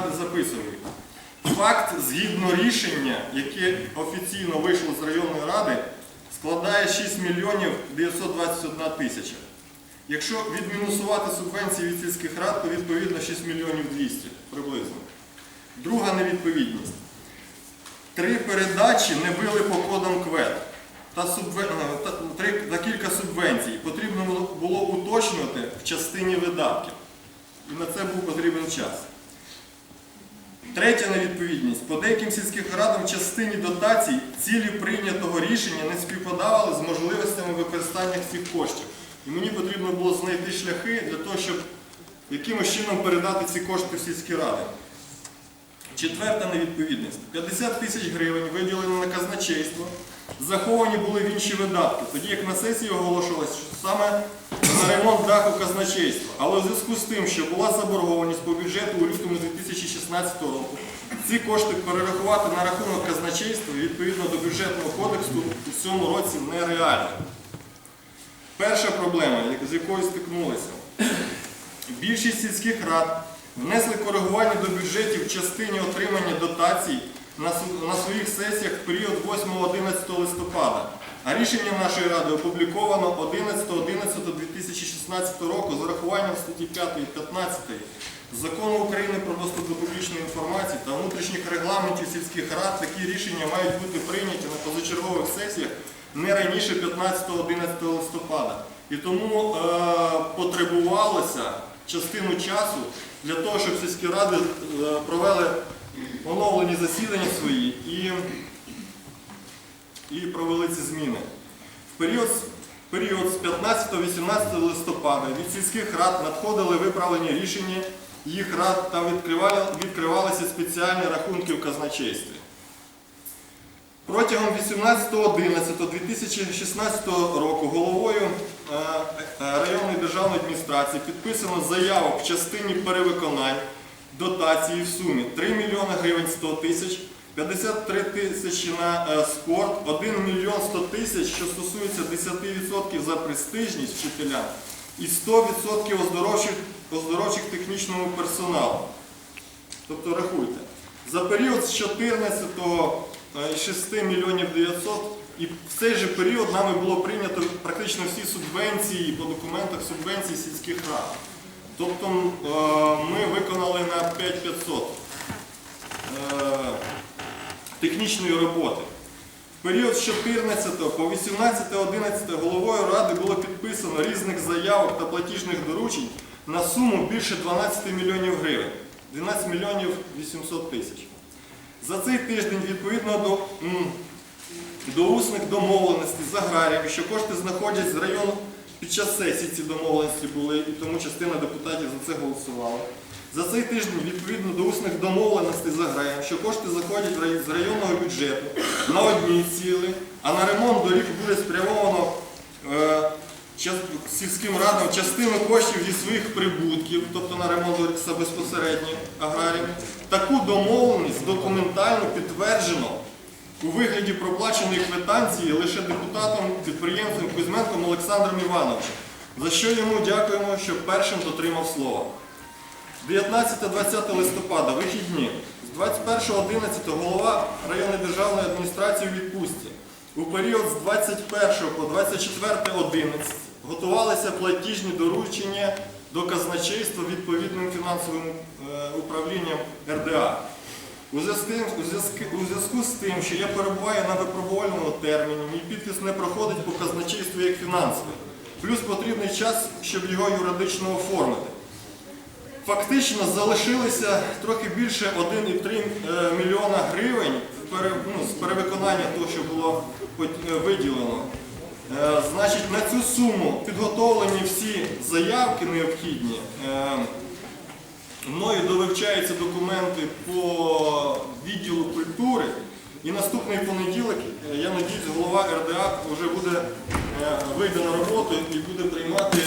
ради записують. Факт згідно рішення, яке офіційно вийшло з районної ради, складає 6 мільйонів 921 тисяча. Якщо відмінусувати субвенції від сільських рад, то відповідно 6 мільйонів 200 приблизно. Друга невідповідність. Три передачі не били по кодам КВЕД та, субвен... е, та, три... та кілька субвенцій. Потрібно було- було уточнювати в частині видатків. І на це був потрібен час. Третя невідповідність. По деяким сільським радам в частині дотацій цілі прийнятого рішення не співпадали з можливостями використання цих коштів. І мені потрібно було знайти шляхи для того, щоб якимось чином передати ці кошти в сільські ради. Четверта невідповідність. 50 тисяч гривень виділені на казначейство, заховані були в інші видатки. Тоді як на сесії оголошувалось, що саме на ремонт даху казначейства. Але у зв'язку з тим, що була заборгованість по бюджету у лютому 2016 року, ці кошти перерахувати на рахунок казначейства відповідно до бюджетного кодексу у цьому році нереально. Перша проблема, з якою стикнулися. Більшість сільських рад внесли коригування до бюджетів в частині отримання дотацій на своїх сесіях в період 8-11 листопада. А рішення нашої ради опубліковано 11.11.2016 року з урахуванням статті 5 і 15 Закону України про доступ до публічної інформації та внутрішніх регламентів сільських рад такі рішення мають бути прийняті на позачергових сесіях не раніше 15-11 листопада. І тому е, потребувалося частину часу для того, щоб сільські ради е, провели оновлені засідання свої і, і провели ці зміни. В період, період з 15-18 листопада від сільських рад надходили виправлені рішення їх рад та відкривали, відкривалися спеціальні рахунки в казначействі. Протягом 18.11.2016 року головою е, е, районної державної адміністрації підписано заявок в частині перевиконань дотації в сумі 3 мільйони гривень 100 тисяч, 53 тисячі на е, спорт, 1 мільйон 100 тисяч, що стосується 10% за престижність вчителям і 100% оздоровчих, оздоровчих технічному персоналу. Тобто рахуйте. За період з 14-го е, 6 мільйонів 900 і в цей же період нами було прийнято практично всі субвенції по документах субвенцій сільських рад. Тобто е, ми виконали на 5500 е, технічної роботи. В період з 14 по 18-11 головою ради було підписано різних заявок та платіжних доручень на суму більше 12 мільйонів гривень. 12 мільйонів 800 тисяч. За цей тиждень відповідно до, до усних домовленостей з аграріями, що кошти знаходять з району під час сесії ці домовленості були, і тому частина депутатів за це голосувала. За цей тиждень, відповідно до усних домовленостей з аграріями, що кошти заходять з районного бюджету на одні ціли, а на ремонт доріг буде спрямовано е, сільським радам частину коштів зі своїх прибутків, тобто на ремонт доріг безпосередньо аграріям. Таку домовленість документально підтверджено у вигляді проплаченої квитанції лише депутатом підприємцем Кузьменком Олександром Івановичем, за що йому дякуємо, що першим дотримав слова. 19-20 листопада, вихідні. З 21.11 голова районної державної адміністрації у відпустці. У період з 21 по 24.11 готувалися платіжні доручення до казначейства відповідним фінансовим е, управлінням РДА. У зв'язку з тим, що я перебуваю на випробувальному терміні, мій підпис не проходить по казначейству як фінансовий. Плюс потрібний час, щоб його юридично оформити. Фактично залишилося трохи більше 1,3 е, мільйона гривень ну, з перевиконання того, що було е, виділено. Е, Значить, на цю суму підготовлені всі заявки необхідні. Мною довивчаються документи по відділу культури. І наступний понеділок, я надіюсь, голова РДА вже буде вийде на роботу і буде приймати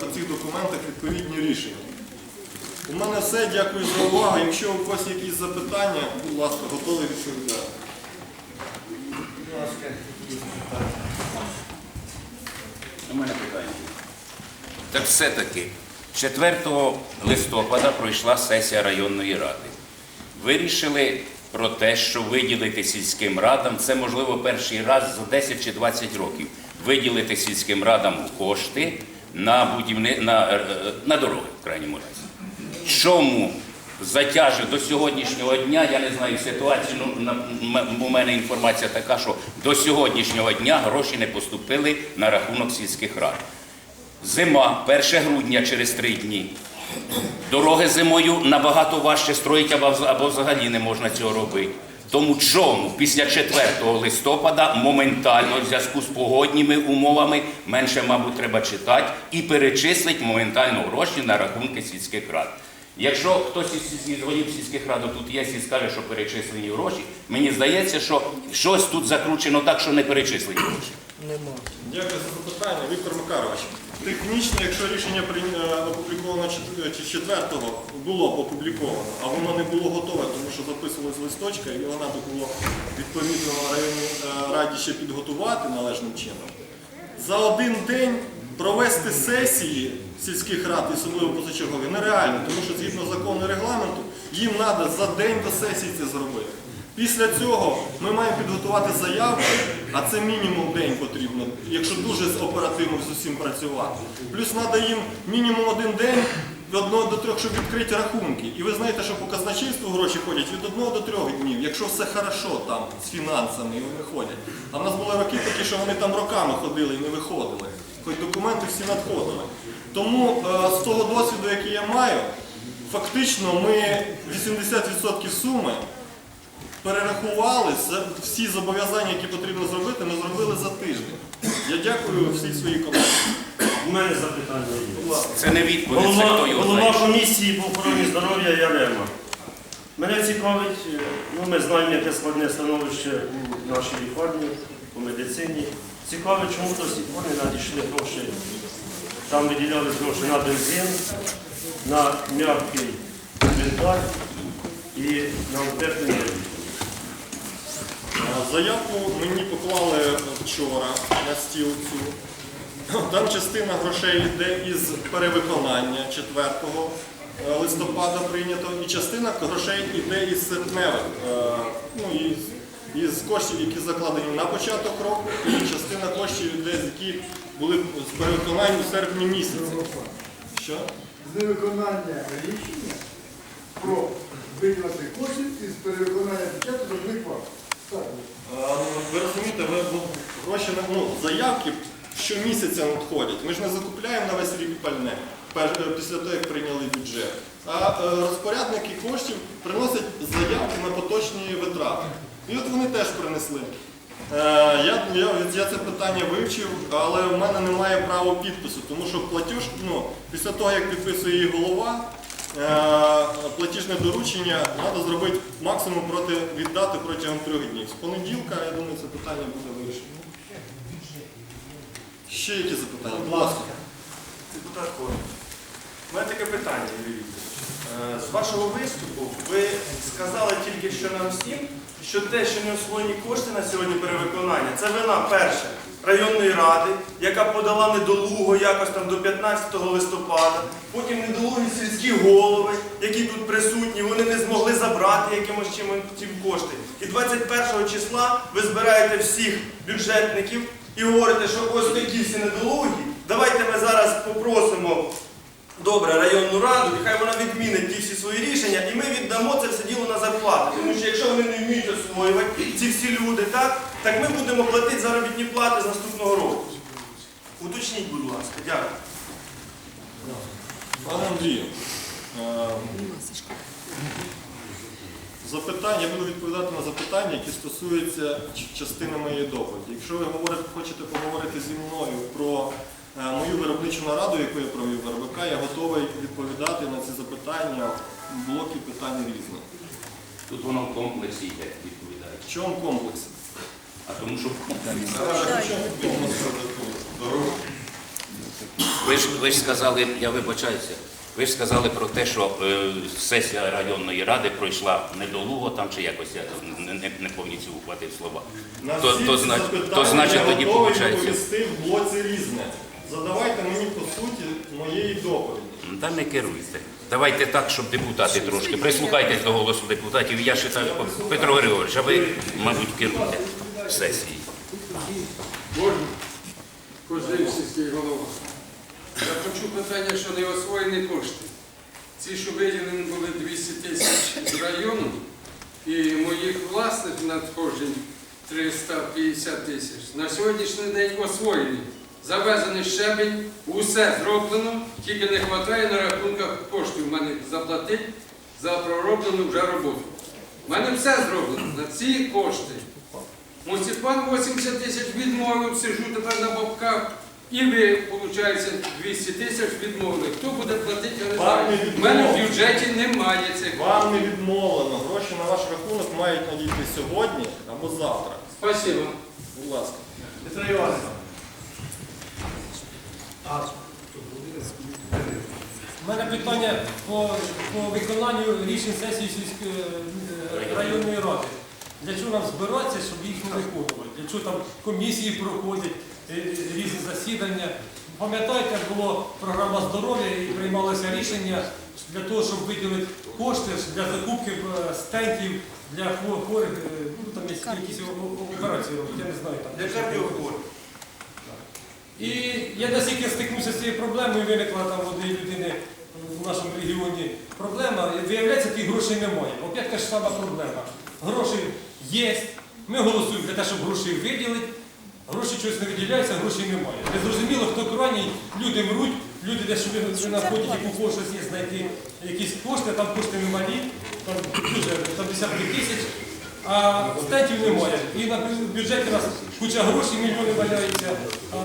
по цих документах відповідні рішення. У мене все, дякую за увагу. Якщо у когось якісь запитання, будь ласка, готовий відповідати. Будь ласка. У мене питання. Так все-таки 4 листопада пройшла сесія районної ради. Вирішили про те, що виділити сільським радам, це можливо перший раз за 10 чи 20 років, виділити сільським радам кошти на будівни... на, е, е, на дороги, в крайньому разі. Чому затяже до сьогоднішнього дня, я не знаю ситуацію, ну, у мене інформація така, що до сьогоднішнього дня гроші не поступили на рахунок сільських рад. Зима, 1 грудня через три дні. Дороги зимою набагато важче строїть або, або взагалі не можна цього робити. Тому чому після 4 листопада моментально в зв'язку з погодніми умовами менше, мабуть, треба читати і перечислить моментально гроші на рахунки сільських рад. Якщо хтось із із голів сільських рад тут є і скаже, що перечислені гроші, мені здається, що щось тут закручено так, що не перечислені гроші. Дякую за запитання, Віктор Макарович. Технічно, якщо рішення е, опубліковано чет- 4-го було опубліковано, а воно не було готове, тому що записувалась листочка, і вона було відповідно районній е, раді ще підготувати належним чином. За один день провести сесії сільських рад, особливо позачергові, нереально, тому що згідно закону і регламенту їм треба за день до сесії це зробити. Після цього ми маємо підготувати заявки, а це мінімум день потрібно, якщо дуже оперативно з усім працювати. Плюс треба їм мінімум один день від одного до трьох, щоб відкрити рахунки. І ви знаєте, що по казначейству гроші ходять від одного до трьох днів, якщо все хорошо там з фінансами і вони ходять. А в нас були роки такі, що вони там роками ходили і не виходили. Хоч документи всі надходили. Тому е, з того досвіду, який я маю, фактично ми 80% суми перерахували всі зобов'язання, які потрібно зробити, ми зробили за тиждень. Я дякую всій своїй команді. У мене запитання є. Це не відповідь, Голова, його голова комісії по охороні здоров'я Ярема. Мене цікавить, е, ну ми знаємо, яке складне становище у нашій лікарні, у медицині. Цікавить, чому до сих надійшли гроші. Там виділялись гроші на бензин, на м'який інвентар і на утеплення. Заявку мені поклали вчора на стіл цю. Там частина грошей йде із перевиконання 4 е, листопада прийнято, і частина грошей йде із серпневих, е, ну, із, коштів, які закладені на початок року, і частина коштів які були з перевиконання у серпні місяці. Що? з невиконання рішення про виділити коштів із перевиконання бюджету до них ну, Ви розумієте, ви ну, гроші на ну, заявки щомісяця надходять. Ми ж не закупляємо на весь рік пальне е, після того, як прийняли бюджет. А е, розпорядники коштів приносять заявки на поточні витрати. І от вони теж принесли. Е, я, я, я це питання вивчив, але в мене немає права підпису, тому що платіж, ну, після того, як підписує її голова, Е, Платіжне доручення треба зробити максимум проти віддати протягом трьох днів. З понеділка, я думаю, це питання буде вирішено. Ще які запитання? Будь ласка. Депутат Корм. У мене таке питання, Юрій Вікторович. Е, З вашого виступу ви сказали тільки що нам всім, що те, що не освоєні кошти на сьогодні перевиконання, це вина перше районної ради, яка подала недолуго якось там до 15 листопада, потім недолугі сільські голови, які тут присутні, вони не змогли забрати якимось чим ці кошти. І 21 числа ви збираєте всіх бюджетників і говорите, що ось такі всі недолугі. Давайте ми зараз попросимо добре районну раду, і хай вона відмінить ті всі свої рішення, і ми віддамо це все діло на зарплати. Тому що якщо вони не вміють освоювати ці всі люди, так, так ми будемо платити заробітні плати з наступного року. Уточніть, будь ласка, дякую. Пане Андрію, е, запитання, я буду відповідати на запитання, які стосуються частини моєї доповіді. Якщо ви говорите, хочете поговорити зі мною про мою виробничу нараду, яку я провів в РБК, я готовий відповідати на ці запитання в блокі питань різних. Тут воно в комплексі йде, відповідає. В чому комплекс? А тому що Дорога. ви ж, ви ж сказали, я вибачаюся, ви ж сказали про те, що е, сесія районної ради пройшла недолуго там чи якось я не, не, не повністю ухватив слова. На То, всі то, ці зна- запитання то значить я тоді готовий виходить. відповісти в блоці різне. Задавайте мені по суті моєї доповіді. Ну, Та не керуйте. Давайте так, щоб депутати трошки прислухайтесь до голосу депутатів. Я вважаю, Петро Григорович, а ви, мабуть, керуєте сесією. Можна? Кожний сільський голова. Я почув питання, що не освоєні кошти. Ці, що виділені були 200 тисяч з району, і моїх власних надходжень 350 тисяч. На сьогоднішній день освоєні. Завезений щебень, усе зроблено, тільки не вистачає на рахунках коштів в мене заплатити за пророблену вже роботу. У мене все зроблено на ці кошти. Муніципал 80 тисяч відмовив, сижу тепер на бабках. І ви, виходить, 200 тисяч відмовили. Хто буде платити, я не Вам знаю. не У мене в відмовили. бюджеті немає цих. Вам не відмовлено. Гроші на ваш рахунок мають надійти сьогодні або завтра. Спасибо. Будь ласка. Петро Іванович. У мене питання по, по виконанню рішень сесії сільської е, районної ради. Для чого нам збиратися, щоб їх не виконувати? Для чого там комісії проходять, е, різні засідання? Пам'ятаєте, була програма здоров'я і приймалося рішення для того, щоб виділити кошти для закупки е, стентів для хво- хворих, ну там якісь операції робити, я не знаю там. Для кардіохворих. І я наскільки стикнувся з цією проблемою, виникла там в однієї людини в нашому регіоні проблема. Виявляється, тих грошей немає. Опять та ж сама проблема. Гроші є. Ми голосуємо для того, щоб гроші виділити. Гроші щось не виділяються, грошей немає. Не зрозуміло, хто крайній, люди мруть, люди десь знаходять, яку кошти є знайти якісь кошти, там кошти немалі, там дуже там десятки тисяч, а статів немає. І на бюджеті у нас куча грошей, мільйони валяються.